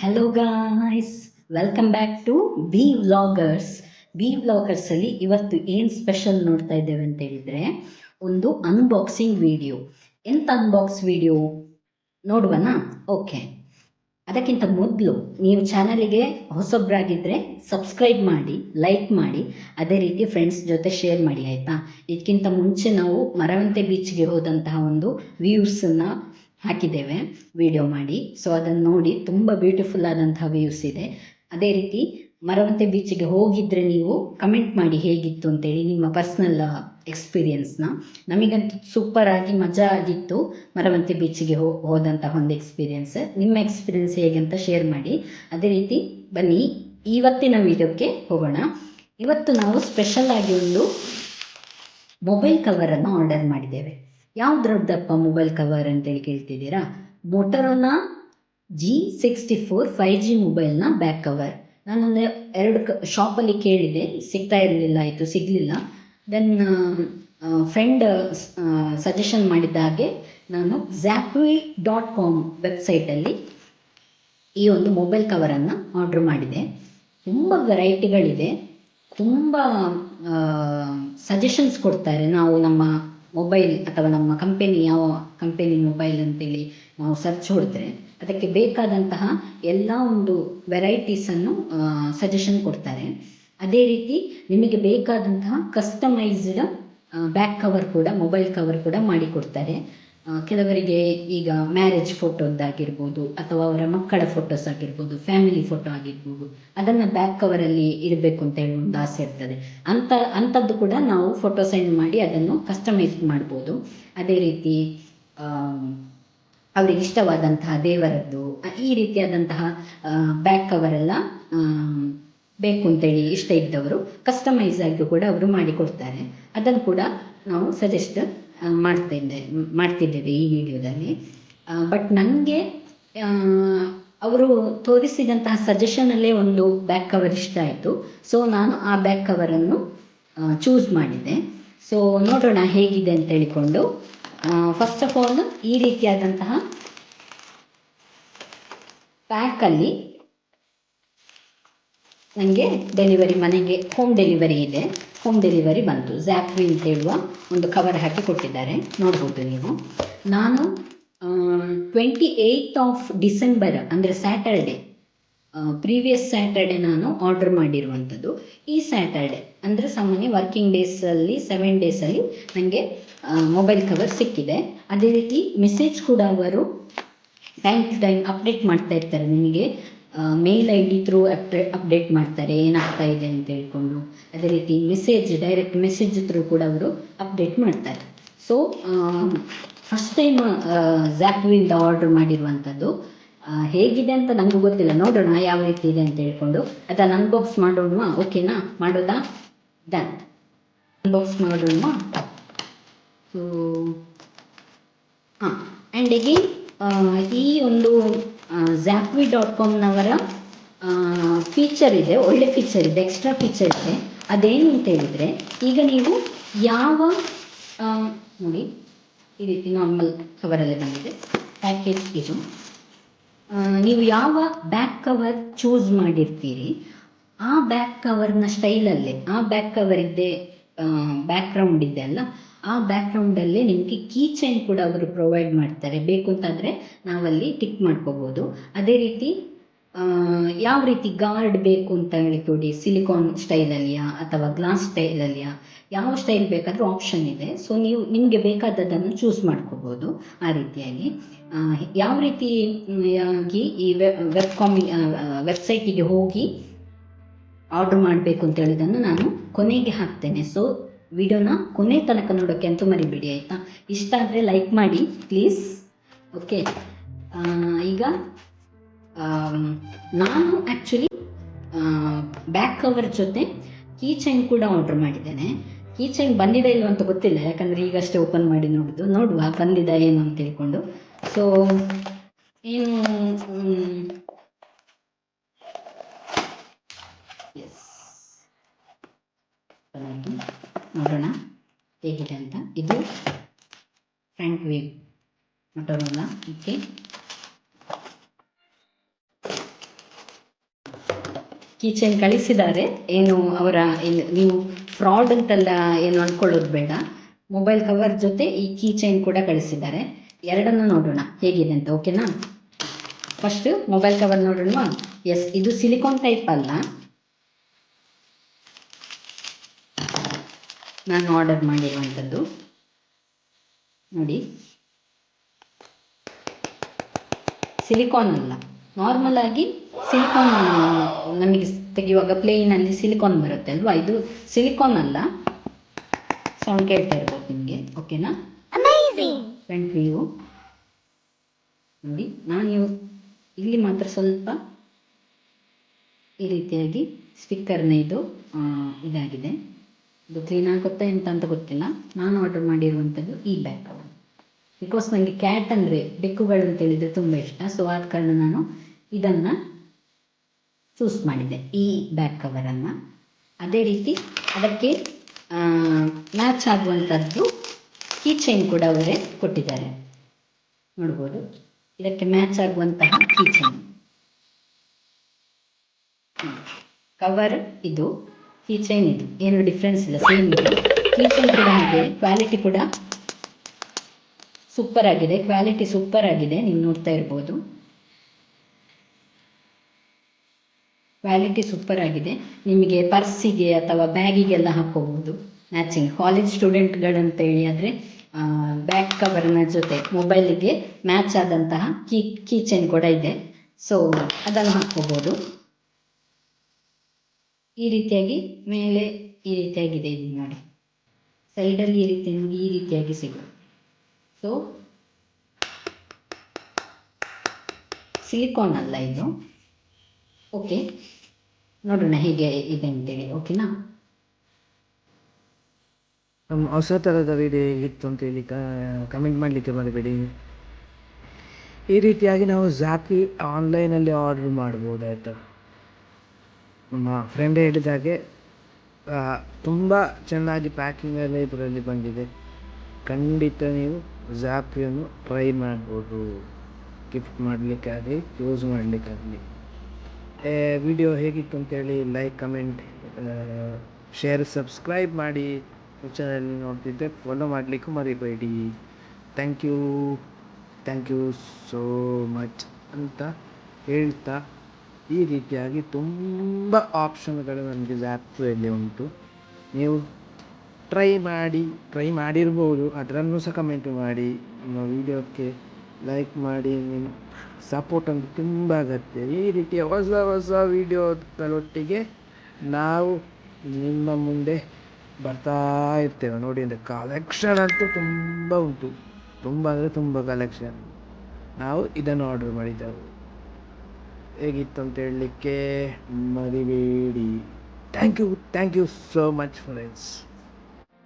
Hello guys welcome back to B vloggers B ವ್ಲಾಗರ್ಸಲ್ಲಿ ಇವತ್ತು ಏನು special ನೋಡ್ತಾ ಇದ್ದೇವೆ ಅಂತ ಹೇಳಿದರೆ, ಒಂದು ಅನ್ಬಾಕ್ಸಿಂಗ್ ವಿಡಿಯೋ ಎಂಥ ಅನ್ಬಾಕ್ಸ್ ವಿಡಿಯೋ ನೋಡುವನಾ? ಓಕೆ ಅದಕ್ಕಿಂತ ಮೊದಲು ನೀವು ಚಾನಲಿಗೆ ಹೊಸಬ್ರಾಗಿದ್ದರೆ ಸಬ್ಸ್ಕ್ರೈಬ್ ಮಾಡಿ ಲೈಕ್ ಮಾಡಿ, ಅದೇ ರೀತಿ ಫ್ರೆಂಡ್ಸ್ ಜೊತೆ ಶೇರ್ ಮಾಡಿ, ಆಯಿತಾ? ಇದಕ್ಕಿಂತ ಮುಂಚೆ ನಾವು ಮರವಂತೆ ಬೀಚ್ಗೆ ಹೋದಂತಹ ಒಂದು ವ್ಯೂಸನ್ನು ಹಾಕಿದ್ದೇವೆ ವಿಡಿಯೋ ಮಾಡಿ. ಸೊ ಅದನ್ನು ನೋಡಿ ತುಂಬ ಬ್ಯೂಟಿಫುಲ್ ಆದಂತಹ ವ್ಯೂಸ್ ಇದೆ. ಅದೇ ರೀತಿ, ಮರವಂತೆ ಬೀಚಿಗೆ ಹೋಗಿದ್ರೆ ನೀವು ಕಮೆಂಟ್ ಮಾಡಿ ಹೇಗಿತ್ತು ಅಂತೇಳಿ ನಿಮ್ಮ ಪರ್ಸ್ನಲ್ ಎಕ್ಸ್ಪೀರಿಯನ್ಸ್ನ ನಮಗಂತೂ ಸೂಪರ್ ಆಗಿ ಮಜಾ ಆಗಿತ್ತು ಮರವಂತೆ ಬೀಚಿಗೆ ಹೋ, ಹೋದಂತಹ ಒಂದು ಎಕ್ಸ್ಪೀರಿಯನ್ಸ್ ನಿಮ್ಮ ಎಕ್ಸ್ಪೀರಿಯನ್ಸ್ ಹೇಗೆ ಅಂತ ಶೇರ್ ಮಾಡಿ. ಅದೇ ರೀತಿ, ಬನ್ನಿ, ಇವತ್ತಿನ ವಿಡಿಯೋಕ್ಕೆ ಹೋಗೋಣ. ಇವತ್ತು ನಾವು ಸ್ಪೆಷಲ್ ಆಗಿ ಒಂದು ಮೊಬೈಲ್ ಕವರನ್ನು ಆರ್ಡರ್ ಮಾಡಿದ್ದೇವೆ. ಯಾವುದ್ರದ್ದಪ್ಪ ಮೊಬೈಲ್ ಕವರ್ ಅಂತೇಳಿ ಕೇಳ್ತಿದ್ದೀರಾ? Motorola G sixty four five G ಮೊಬೈಲ್ನ ಬ್ಯಾಕ್ ಕವರ್ ನಾನೊಂದು ಎರಡು ಕ ಶಾಪಲ್ಲಿ ಕೇಳಿದೆ, ಸಿಗ್ತಾ ಇರಲಿಲ್ಲ, ಆಯಿತು, ಸಿಗಲಿಲ್ಲ. ದೆನ್ ಫ್ರೆಂಡ್ ಸಜೆಷನ್ ಮಾಡಿದ ಹಾಗೆ ನಾನು ಝ್ಯಾಪ್ವಿ ಡಾಟ್ ಕಾಮ್ ವೆಬ್ಸೈಟಲ್ಲಿ ಈ ಒಂದು ಮೊಬೈಲ್ ಕವರನ್ನು ಆರ್ಡ್ರ್ ಮಾಡಿದೆ. ತುಂಬ ವೆರೈಟಿಗಳಿದೆ ತುಂಬ ಸಜೆಷನ್ಸ್ ಕೊಡ್ತಾರೆ. ನಾವು ನಮ್ಮ ಮೊಬೈಲ್ ಅಥವಾ ನಮ್ಮ ಕಂಪೆನಿ ಯಾವ ಕಂಪೆನಿ ಮೊಬೈಲ್ ಅಂತೇಳಿ ನಾವು ಸರ್ಚ್ ಹೊಡೆದ್ರೆ ಅದಕ್ಕೆ ಬೇಕಾದಂತಹ ಎಲ್ಲ ಒಂದು ವೆರೈಟೀಸನ್ನು ಸಜೆಷನ್ ಕೊಡ್ತಾರೆ. ಅದೇ ರೀತಿ ನಿಮಗೆ ಬೇಕಾದಂತಹ ಕಸ್ಟಮೈಸ್ಡ್ ಬ್ಯಾಕ್ ಕವರ್ ಕೂಡ ಮೊಬೈಲ್ ಕವರ್ ಕೂಡ ಮಾಡಿಕೊಡ್ತಾರೆ. ಕೆಲವರಿಗೆ ಈಗ ಮ್ಯಾರೇಜ್ ಫೋಟೋದ್ದಾಗಿರ್ಬೋದು ಅಥವಾ ಅವರ ಮಕ್ಕಳ ಫೋಟೋಸ್ ಆಗಿರ್ಬೋದು ಫ್ಯಾಮಿಲಿ ಫೋಟೋ ಆಗಿರ್ಬೋದು, ಅದನ್ನು ಬ್ಯಾಕ್ ಕವರಲ್ಲಿ ಇಡಬೇಕು ಅಂತ ಹೇಳಿ ಒಂದು ಆಸೆ ಇರ್ತದೆ. ಅಂಥ ಅಂಥದ್ದು ಕೂಡ ನಾವು ಫೋಟೋ ಸೆಂಡ್ ಮಾಡಿ ಅದನ್ನು ಕಸ್ಟಮೈಸ್ ಮಾಡ್ಬೋದು. ಅದೇ ರೀತಿ ಅವ್ರಿಗೆ ಇಷ್ಟವಾದಂತಹ ದೇವರದ್ದು ಈ ರೀತಿಯಾದಂತಹ ಬ್ಯಾಕ್ ಕವರೆಲ್ಲ ಬೇಕು ಅಂತೇಳಿ ಇಷ್ಟ ಇದ್ದವರು ಕಸ್ಟಮೈಸ್ ಆಗಿ ಕೂಡ ಅವರು ಮಾಡಿಕೊಡ್ತಾರೆ. ಅದನ್ನು ಕೂಡ ನಾವು ಸಜೆಸ್ಟ್ ಮಾಡ್ತಾ ಇದ್ದೆ ಮಾಡ್ತಿದ್ದೇವೆ ಈ ವಿಡಿಯೋದಲ್ಲಿ. ಬಟ್ ನನಗೆ ಅವರು ತೋರಿಸಿದಂತಹ ಸಜೆಷನಲ್ಲೇ ಒಂದು ಬ್ಯಾಕ್ ಕವರ್ ಇಷ್ಟ ಆಯಿತು. ಸೊ ನಾನು ಆ ಬ್ಯಾಕ್ ಕವರನ್ನು ಚೂಸ್ ಮಾಡಿದೆ ಸೊ ನೋಡೋಣ ಹೇಗಿದೆ ಅಂತ ಹೇಳಿಕೊಂಡು ಫಸ್ಟ್ ಆಫ್ ಆಲ್ ಈ ರೀತಿಯಾದಂತಹ ಪ್ಯಾಕಲ್ಲಿ ನನಗೆ ಡೆಲಿವರಿ ಮನೆಗೆ ಹೋಮ್ ಡೆಲಿವರಿ ಇದೆ. ಹೋಮ್ ಡೆಲಿವರಿ ಬಂತು. ಜ್ಯಾಪ್ರಿ ಅಂತ ಹೇಳುವ ಒಂದು ಕವರ್ ಹಾಕಿ ಕೊಟ್ಟಿದ್ದಾರೆ. ನೋಡ್ಬೋದು ನೀವು. ನಾನು ಟ್ವೆಂಟಿ ಏಯ್ತ್ ಆಫ್ ಡಿಸೆಂಬರ್ ಅಂದರೆ ಸ್ಯಾಟರ್ಡೆ ಪ್ರೀವಿಯಸ್ ಸ್ಯಾಟರ್ಡೆ ನಾನು ಆರ್ಡರ್ ಮಾಡಿರುವಂಥದ್ದು. ಈ ಸ್ಯಾಟರ್ಡೆ ಅಂದರೆ ಸಾಮಾನ್ಯ ವರ್ಕಿಂಗ್ ಡೇಸಲ್ಲಿ ಸೆವೆನ್ ಡೇಸಲ್ಲಿ ನನಗೆ ಮೊಬೈಲ್ ಕವರ್ ಸಿಕ್ಕಿದೆ. ಅದೇ ರೀತಿ ಮೆಸೇಜ್ ಕೂಡ ಅವರು ಟೈಮ್ ಟು ಟೈಮ್ ಅಪ್ಡೇಟ್ ಮಾಡ್ತಾ ಇರ್ತಾರೆ ನಿಮಗೆ. Mail I D through update update ಮಾಡ್ತಾರೆ, ಏನಾಗ್ತಾ ಇದೆ ಅಂತ ಹೇಳ್ಕೊಂಡು. ಅದೇ ರೀತಿ ಮೆಸೇಜ್ ಡೈರೆಕ್ಟ್ ಮೆಸೇಜ್ ಥ್ರೂ ಕೂಡ ಅವರು ಅಪ್ಡೇಟ್ ಮಾಡ್ತಾರೆ. ಸೊ ಫಸ್ಟ್ ಟೈಮ್ ಝ್ಯಾಪ್ವಿಂದ ಆರ್ಡರ್ ಮಾಡಿರುವಂಥದ್ದು ಹೇಗಿದೆ ಅಂತ ನನಗೂ ಗೊತ್ತಿಲ್ಲ. ನೋಡೋಣ ಯಾವ ರೀತಿ ಇದೆ ಅಂತ ಹೇಳ್ಕೊಂಡು. ಅದನ್ನು ಅನ್ಬಾಕ್ಸ್ ಮಾಡೋಣ ಓಕೆನಾ ಮಾಡೋದಾ? ಡನ್ ಅನ್ಬಾಕ್ಸ್ ಮಾಡೋಣ ಸೊ ಹಾಂ. ಆ್ಯಂಡ್ ಅಗೇನ್ ಈ ಒಂದು ಝ್ಯಾಪ್ವಿ ಡಾಟ್ ಕಾಮ್ನವರ ಫೀಚರ್ ಇದೆ, ಒಳ್ಳೆ ಫೀಚರ್ ಇದೆ ಎಕ್ಸ್ಟ್ರಾ ಫೀಚರ್ ಇದೆ. ಅದೇನು ಅಂತ ಹೇಳಿದರೆ, ಈಗ ನೀವು ಯಾವ ನೋಡಿ, ಈ ರೀತಿ ನಾರ್ಮಲ್ ಕವರಲ್ಲಿ ಬಂದಿದೆ. ಪ್ಯಾಕೇಜ್ ಇದು. ನೀವು ಯಾವ ಬ್ಯಾಕ್ ಕವರ್ ಚೂಸ್ ಮಾಡಿರ್ತೀರಿ, ಆ ಬ್ಯಾಕ್ ಕವರ್ನ ಸ್ಟೈಲಲ್ಲೇ ಆ ಬ್ಯಾಕ್ ಕವರ್ ಬ್ಯಾಕ್ ಬ್ಯಾಕ್ಗ್ರೌಂಡ್ ಇದೆ ಅಲ್ಲ ಆ ಬ್ಯಾಕ್ಗ್ರೌಂಡಲ್ಲೇ ನಿಮಗೆ ಕೀ ಚೈನ್ ಕೂಡ ಅವರು ಪ್ರೊವೈಡ್ ಮಾಡ್ತಾರೆ. ಬೇಕು ಅಂತಂದರೆ ನಾವಲ್ಲಿ ಟಿಕ್ ಮಾಡ್ಕೋಬೋದು. ಅದೇ ರೀತಿ ಯಾವ ರೀತಿ ಗಾರ್ಡ್ ಬೇಕು ಅಂತ ಹೇಳಿ ಕೊಡಿ. ಸಿಲಿಕಾನ್ ಸ್ಟೈಲಲ್ಲಿಯಾ ಅಥವಾ ಗ್ಲಾಸ್ ಸ್ಟೈಲಲ್ಲಿಯಾ ಯಾವ ಸ್ಟೈಲ್ ಬೇಕಾದರೂ ಆಪ್ಷನ್ ಇದೆ. ಸೊ ನೀವು ನಿಮಗೆ ಬೇಕಾದದ್ದನ್ನು ಚೂಸ್ ಮಾಡ್ಕೋಬೋದು ಆ ರೀತಿಯಾಗಿ. ಯಾವ ರೀತಿ ಆಗಿ ಈ ವೆಬ್ ಕಾಮಿ ವೆಬ್ಸೈಟಿಗೆ ಹೋಗಿ ಆರ್ಡ್ರ್ ಮಾಡಬೇಕು ಅಂತ ಹೇಳಿದ್ದನ್ನು ನಾನು ಕೊನೆಗೆ ಹಾಕ್ತೇನೆ. ಸೊ ವಿಡಿಯೋನ ಕೊನೆ ತನಕ ನೋಡೋಕ್ಕೆ ಅಂತೂ ಮರಿಬೇಡಿ, ಆಯಿತಾ? ಇಷ್ಟ ಆದರೆ ಲೈಕ್ ಮಾಡಿ ಪ್ಲೀಸ್ ಓಕೆ ಈಗ ನಾನು ಆ್ಯಕ್ಚುಲಿ ಬ್ಯಾಕ್ ಕವರ್ ಜೊತೆ ಕೀ ಚೈನ್ ಕೂಡ ಆರ್ಡ್ರ್ ಮಾಡಿದ್ದೇನೆ. ಕೀ ಚೈನ್ ಬಂದಿದೆ ಇಲ್ಲ ಅಂತ ಗೊತ್ತಿಲ್ಲ, ಯಾಕಂದರೆ ಈಗಷ್ಟೇ ಓಪನ್ ಮಾಡಿ ನೋಡೋದು. ನೋಡುವ ಬಂದಿದೆ ಏನು ಅಂತ ಹೇಳ್ಕೊಂಡು ಸೊ ಏನು ಎಸ್ ನೋಡೋಣ. ಹೇಗಿದೆ ಅಂತ. ಇದು front view Motorola okay. Keychain ಕಳಿಸಿದ್ದಾರೆ. ಏನು ಅವರ ಏನು, ನೀವು ಫ್ರಾಡ್ ಅಂತೆಲ್ಲ ಏನು ಅಂದ್ಕೊಳ್ಳೋದು ಬೇಡ. ಮೊಬೈಲ್ ಕವರ್ ಜೊತೆ ಈ ಕೀಚೈನ್ ಕೂಡ ಕಳಿಸಿದ್ದಾರೆ. ಎರಡನ್ನು ನೋಡೋಣ. ಹೇಗಿದೆ ಅಂತ, ಓಕೆನಾ? ಫಸ್ಟ್ ಮೊಬೈಲ್ ಕವರ್ ನೋಡೋಣ ಎಸ್ ಇದು ಸಿಲಿಕಾನ್ ಟೈಪ್ ಅಲ್ಲ. ನಾನು ಆರ್ಡರ್ ಮಾಡಿರುವಂಥದ್ದು. ನೋಡಿ. ಸಿಲಿಕಾನ್ ಅಲ್ಲ ನಾರ್ಮಲ್ ಆಗಿ ಸಿಲಿಕಾನ್ ನಮಗೆ ತೆಗೆಯುವಾಗ ಪ್ಲೇನಲ್ಲಿ ಸಿಲಿಕಾನ್ ಬರುತ್ತೆ ಅಲ್ವಾ? ಇದು ಸಿಲಿಕಾನ್ ಅಲ್ಲ. ಸೌಂಡ್ ಕೇಳ್ತಾ ಇರ್ಬೋದು ನಿಮಗೆ. ಓಕೆನಾ ಫ್ರಂಟ್ ವ್ಯೂ ನೋಡಿ ನಾನು ಇಲ್ಲಿ ಮಾತ್ರ ಸ್ವಲ್ಪ ಈ ರೀತಿಯಾಗಿ ಸ್ಪೀಕರ್ನ ಇದು ಇದಾಗಿದೆ. ಇದು ಕ್ಲೀನ್ ಆಗುತ್ತಾ ಎಂತ ಅಂತ ಗೊತ್ತಿಲ್ಲ. ನಾನು ಆರ್ಡರ್ ಮಾಡಿರುವಂಥದ್ದು ಈ ಬ್ಯಾಗ್ ಬಿಕಾಸ್ ನನಗೆ ಕ್ಯಾಟ್ ಅಂದರೆ ಬೆಕ್ಕುಗಳು ಅಂತ ಹೇಳಿದರೆ ತುಂಬ ಇಷ್ಟ. ಸೊ ಆದ ಕಾರಣ ನಾನು ಇದನ್ನು ಚೂಸ್ ಮಾಡಿದೆ ಈ ಬ್ಯಾಗ್ ಕವರನ್ನು ಅದೇ ರೀತಿ ಅದಕ್ಕೆ ಮ್ಯಾಚ್ ಆಗುವಂಥದ್ದು ಕೀ ಚೈನ್ ಕೂಡ ಅವರೇ ಕೊಟ್ಟಿದ್ದಾರೆ. ನೋಡ್ಬೋದು. ಇದಕ್ಕೆ ಮ್ಯಾಚ್ ಆಗುವಂತಹ ಕೀ ಚೈನ್ ಕವರ್ ಇದು. ಕೀ ಚೈನ್ ಇದು. ಏನು ಡಿಫ್ರೆನ್ಸ್ ಇಲ್ಲ ಸೇಮ್ ಇದೆ. ಕೀ ಚೈನ್ ಕೂಡ ಹಾಗೆ ಕ್ವಾಲಿಟಿ ಕೂಡ ಸೂಪರ್ ಆಗಿದೆ. ಕ್ವಾಲಿಟಿ ಸೂಪರ್ ಆಗಿದೆ, ನೀವು ನೋಡ್ತಾ ಇರ್ಬೋದು. ಕ್ವಾಲಿಟಿ ಸೂಪರ್ ಆಗಿದೆ. ನಿಮಗೆ ಪರ್ಸಿಗೆ ಅಥವಾ ಬ್ಯಾಗಿಗೆಲ್ಲ ಹಾಕೋಬಹುದು. ಮ್ಯಾಚಿಂಗ್ ಕಾಲೇಜ್ ಸ್ಟೂಡೆಂಟ್ಗಳಂತೇಳಿ ಆದರೆ ಬ್ಯಾಕ್ ಕವರ್ನ ಜೊತೆ ಮೊಬೈಲಿಗೆ ಮ್ಯಾಚ್ ಆದಂತಹ ಕೀ ಕೀ ಚೈನ್ ಕೂಡ ಇದೆ. ಸೊ ಅದನ್ನು ಹಾಕ್ಕೋಬೋದು ಈ ರೀತಿಯಾಗಿ ಮೇಲೆ ಈ ರೀತಿಯಾಗಿದೆ ಇದು ನೋಡಿ. ಸೈಡಲ್ಲಿ ಈ ರೀತಿ ಈ ರೀತಿಯಾಗಿ ಸಿಗುತ್ತೆ. ಸೊ ಸಿಲಿಕಾನ್ ಅಲ್ಲ ಇದು. ಓಕೆ ನೋಡೋಣ ಹೇಗೆ ಇದೆ ಅಂತೇಳಿ. ಓಕೆನಾ ಹೊಸ ಥರದ ವಿಡಿಯೋ ಹೇಗಿತ್ತು ಅಂತೇಳಿ ಕಮೆಂಟ್ ಮಾಡಲಿಕ್ಕೆ ಬರಬೇಡಿ ಈ ರೀತಿಯಾಗಿ ನಾವು ಜಾಕಿ ಆನ್ಲೈನಲ್ಲಿ ಆರ್ಡರ್ ಮಾಡ್ಬೋದು ಆಯಿತಾ ನಮ್ಮ ಫ್ರೆಂಡ್ ಹೇಳಿದ ಹಾಗೆ ತುಂಬ ಚೆನ್ನಾಗಿ ಪ್ಯಾಕಿಂಗಲ್ಲಿ ಇದರಲ್ಲಿ ಬಂದಿದೆ. ಖಂಡಿತ ನೀವು ಜಾಪಿಯನ್ನು ಟ್ರೈ ಮಾಡ್ಬೋದು. ಗಿಫ್ಟ್ ಮಾಡಲಿಕ್ಕಾಗಲಿ ಯೂಸ್ ಮಾಡಲಿಕ್ಕಾಗಲಿ. ವಿಡಿಯೋ ಹೇಗಿತ್ತು ಅಂತೇಳಿ ಲೈಕ್ ಕಮೆಂಟ್ ಶೇರ್ ಸಬ್ಸ್ಕ್ರೈಬ್ ಮಾಡಿ ಚಾನಲ್ ನೋಡ್ತಿದ್ದೆ ಫಾಲೋ ಮಾಡಲಿಕ್ಕೂ ಮರಿಬೇಡಿ. Thank you thank you so much ಅಂತ ಹೇಳ್ತಾ ಈ ರೀತಿಯಾಗಿ ತುಂಬ ಆಪ್ಷನ್ಗಳು ನನಗೆ ಝ್ಯಾಪ್ಯಲ್ಲಿ ಉಂಟು. ನೀವು ಟ್ರೈ ಮಾಡಿ ಟ್ರೈ ಮಾಡಿರ್ಬೋದು. ಅದರನ್ನು ಸಹ ಕಮೆಂಟ್ ಮಾಡಿ. ನಿಮ್ಮ ವೀಡಿಯೋಕ್ಕೆ ಲೈಕ್ ಮಾಡಿ. ನಿಮ್ಮ ಸಪೋರ್ಟ್ ಅಂತ ತುಂಬ ಅಗತ್ಯ. ಈ ರೀತಿಯ ಹೊಸ ಹೊಸ ವೀಡಿಯೋಗಳೊಟ್ಟಿಗೆ ನಾವು ನಿಮ್ಮ ಮುಂದೆ ಬರ್ತಾ ಇರ್ತೇವೆ. ನೋಡಿ, ಅಂದರೆ ಕಲೆಕ್ಷನ್ ಅಂತೂ ತುಂಬ ಉಂಟು. ತುಂಬ ಅಂದರೆ ತುಂಬ ಕಲೆಕ್ಷನ್ ನಾವು ಇದನ್ನು ಆರ್ಡರ್ ಮಾಡಿದ್ದೆವು. ಹೇಗಿತ್ತು ಅಂತ ಹೇಳಲಿಕ್ಕೆ ಮರಿಬೇಡಿ. Thank you thank you so much friends